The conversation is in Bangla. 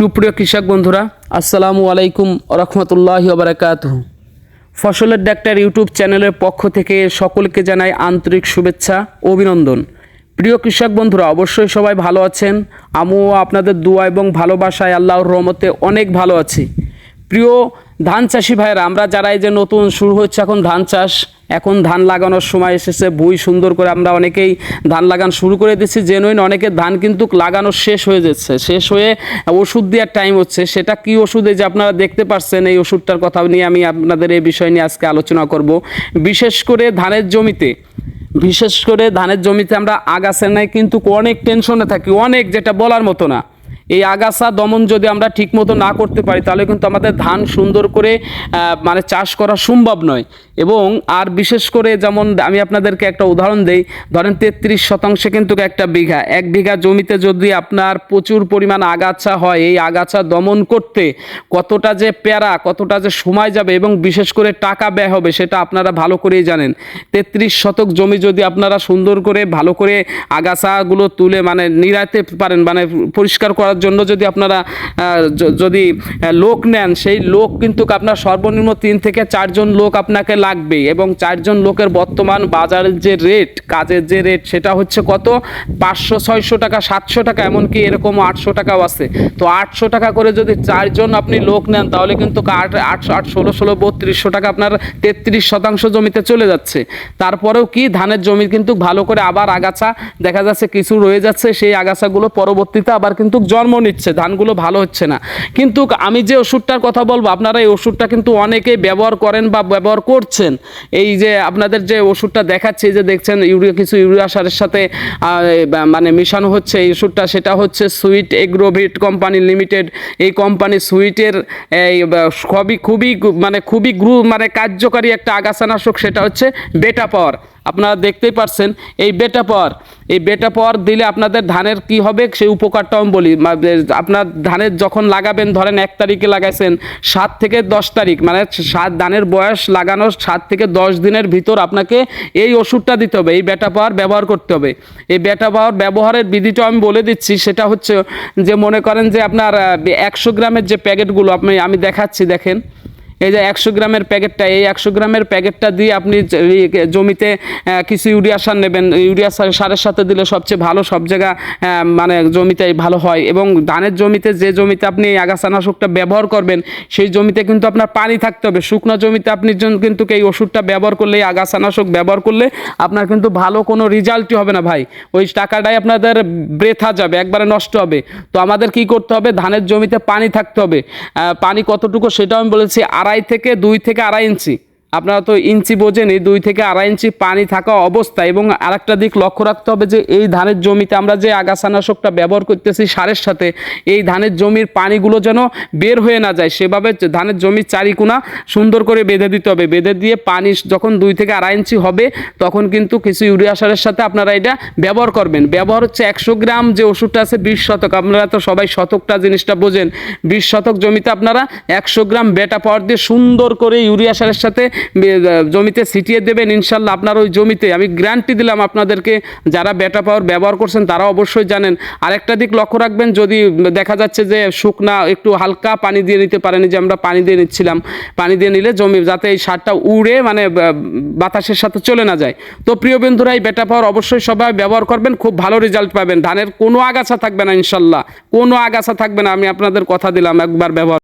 সুপ্রিয় কৃষক বন্ধুরা, আসসালামু আলাইকুম রহমতুল্লাহ বারাকাত ফসলের ডাক্তার ইউটিউব চ্যানেলের পক্ষ থেকে সকলকে জানাই আন্তরিক শুভেচ্ছা, অভিনন্দন। প্রিয় কৃষক বন্ধুরা, অবশ্যই সবাই ভালো আছেন। আমিও আপনাদের দোয়া এবং ভালোবাসায় আল্লাহর রহমতে অনেক ভালো আছি। প্রিয় ধান চাষি ভাইয়েরা, আমরা যারা এই যে নতুন শুরু হচ্ছে এখন ধান চাষ এখন ধান লাগানোর সময় এসেছে ভুই সুন্দর করে আমরা অনেকেই ধান লাগান শুরু করে দিচ্ছি জেনুইন অনেকের ধান কিন্তু লাগানো শেষ হয়ে যাচ্ছে, শেষ হয়ে ওষুধ দেওয়ার টাইম হচ্ছে, সেটা কি ওষুধ যে আপনারা দেখতে পাচ্ছেন এই ওষুধটার কথা নিয়ে আমি আপনাদের এই বিষয় নিয়ে আজকে আলোচনা করব। বিশেষ করে ধানের জমিতে, বিশেষ করে ধানের জমিতে আমরা আগাছের নাই, কিন্তু অনেক টেনশনে থাকি, অনেক যেটা বলার মতো না। এই আগাছা দমন যদি আমরা ঠিকমতো না করতে পারি, তাহলে কিন্তু আমাদের ধান সুন্দর করে মানে চাষ করা সম্ভব নয়। এবং আর বিশেষ করে যেমন আমি আপনাদেরকে একটা উদাহরণ দেই, ধরেন তেত্রিশ শতাংশে কিন্তু একটা বিঘা, এক বিঘা জমিতে যদি আপনার প্রচুর পরিমাণ আগাছা হয়, এই আগাছা দমন করতে কতটা যে প্যারা, কতটা যে সময় যাবে এবং বিশেষ করে টাকা ব্যয় হবে, সেটা আপনারা ভালো করেই জানেন। তেত্রিশ শতক জমি যদি আপনারা সুন্দর করে, ভালো করে আগাছাগুলো তুলে মানে নিরাতে পারেন মানে পরিষ্কার করার জন্য যদি আপনারা যদি লোক নেন, সেই লোক কিন্তু আপনার সর্বনিম্ন তিন থেকে চারজন লোক আপনাকে লাগবে এবং চারজন লোকের বর্তমান বাজারের যে রেট কাজের যে রেট সেটা হচ্ছে কত? পাঁচশো, ছয়শো টাকা, সাতশো টাকা, এমনকি এরকম আটশো টাকাও আছে। তো আটশো টাকা করে যদি চারজন আপনি লোক নেন, তাহলে কিন্তু আট আটশো আট, ষোলো ষোলো, বত্রিশশো টাকা আপনার তেত্রিশ শতাংশ জমিতে চলে যাচ্ছে। তারপরেও কি? ধানের জমি কিন্তু ভালো করে আবার আগাছা দেখা যাচ্ছে, কিছু রয়ে যাচ্ছে, সেই আগাছাগুলো পরবর্তীতে আবার কিন্তু জন্ম নিচ্ছে, ধানগুলো ভালো হচ্ছে না। কিন্তু আমি যে ওষুধটার কথা বলব, আপনারা এই ওষুধটা কিন্তু অনেকেই ব্যবহার করেন বা ব্যবহার করছেন। এই যে আপনাদের যে ওষুধটা দেখাচ্ছে যে দেখছেন ইউরিয়া, কিছু ইউরিয়া সারের সাথে মানে মিশানো হচ্ছে এই ওষুধটা, সেটা হচ্ছে সুইট এগ্রোভিট কোম্পানি লিমিটেড। এই কোম্পানি সুইটের, এই খুবই খুবই মানে খুবই গ্রু মানে কার্যকারী একটা আগাছানাশক, সেটা হচ্ছে বেটা পাওয়ার আপনারা দেখতেই পারছেন, এই বেটা পাওয়ার এই বেটা পাওয়ার দিলে আপনাদের ধানের কি হবে সেই উপকারটাও আমি বলি। আপনার ধানের যখন লাগাবেন, ধরেন এক তারিখে লাগাইছেন, সাত থেকে দশ তারিখ মানে সাত ধানের বয়স লাগানোর সাত থেকে দশ দিনের ভিতর আপনাকে এই ওষুধটা দিতে হবে, এই বেটা পাওয়ার ব্যবহার করতে হবে। এই বেটা পাওয়ার ব্যবহারের বিধিটাও আমি বলে দিচ্ছি, সেটা হচ্ছে যে মনে করেন যে আপনার একশো গ্রামের যে প্যাকেটগুলো, আপনি, আমি দেখাচ্ছি, দেখেন। এই যে একশো গ্রামের প্যাকেটটা, এই একশো গ্রামের প্যাকেটটা দিয়ে আপনি জমিতে কিছু ইউরিয়া সার নেবেন। ইউরিয়া সার- সারের সাথে দিলে সবচেয়ে ভালো সব জায়গা মানে জমিতে ভালো হয়। এবং ধানের জমিতে যে জমিতে আপনি এই আগাছানাশকটা ব্যবহার করবেন, সেই জমিতে কিন্তু আপনার পানি থাকতে হবে। শুকনো জমিতে আপনি কিন্তু এই ওষুধটা ব্যবহার করলে, এই আগাছানাশক ব্যবহার করলে আপনার কিন্তু ভালো কোনো রেজাল্টই হবে না ভাই। ওই টাকাটাই আপনাদের ব্রেথা যাবে, একবারে নষ্ট হবে। তো আমাদের কি করতে হবে? ধানের জমিতে পানি থাকতে হবে। পানি কতটুকু সেটাও আমি বলেছি আড়াই থেকে দুই থেকে আড়াই ইঞ্চি। আপনারা তো ইঞ্চি বোঝেনি দুই থেকে আড়াই ইঞ্চি পানি থাকা অবস্থা এবং আরেকটা দিক লক্ষ্য রাখতে হবে যে এই ধানের জমিতে আমরা যে আগাছানাশকটা ব্যবহার করতেছি সারের সাথে, এই ধানের জমির পানিগুলো যেন বের হয়ে না যায়, সেভাবে ধানের জমির চারিকোনা সুন্দর করে বেঁধে দিতে হবে। বেঁধে দিয়ে পানি যখন দুই থেকে আড়াই ইঞ্চি হবে, তখন কিন্তু কিছু ইউরিয়া সারের সাথে আপনারা এটা ব্যবহার করবেন। ব্যবহার হচ্ছে একশো গ্রাম যে ওষুধটা আছে বিশ শতক, আপনারা তো সবাই শতকটা জিনিসটা বোঝেন। বিশ শতক জমিতে আপনারা একশো গ্রাম বেটা পাওয়ার দিয়ে সুন্দর করে ইউরিয়া সারের সাথে জমিতে ছিটিয়ে দেবেন, ইনশাল্লাহ আপনার ওই জমিতে। আমি গ্যারান্টি দিলাম আপনাদেরকে, যারা বেটা পাওয়ার ব্যবহার করছেন, তারা অবশ্যই জানেন। আরেকটা দিক লক্ষ্য রাখবেন, যদি দেখা যাচ্ছে যে শুকনা, একটু হালকা পানি দিয়ে নিতে পারেন যে আমরা পানি দিয়ে নিচ্ছিলাম, পানি দিয়ে নিলে জমি, যাতে এই সারটা উড়ে মানে বাতাসের সাথে চলে না যায়। তো প্রিয় বন্ধুরা, এই বেটা পাওয়ার অবশ্যই সবাই ব্যবহার করবেন, খুব ভালো রেজাল্ট পাবেন। ধানের কোনো আগাছা থাকবে না, ইনশাল্লাহ। কোনো আগাছা থাকবে না, আমি আপনাদের কথা দিলাম, একবার ব্যবহার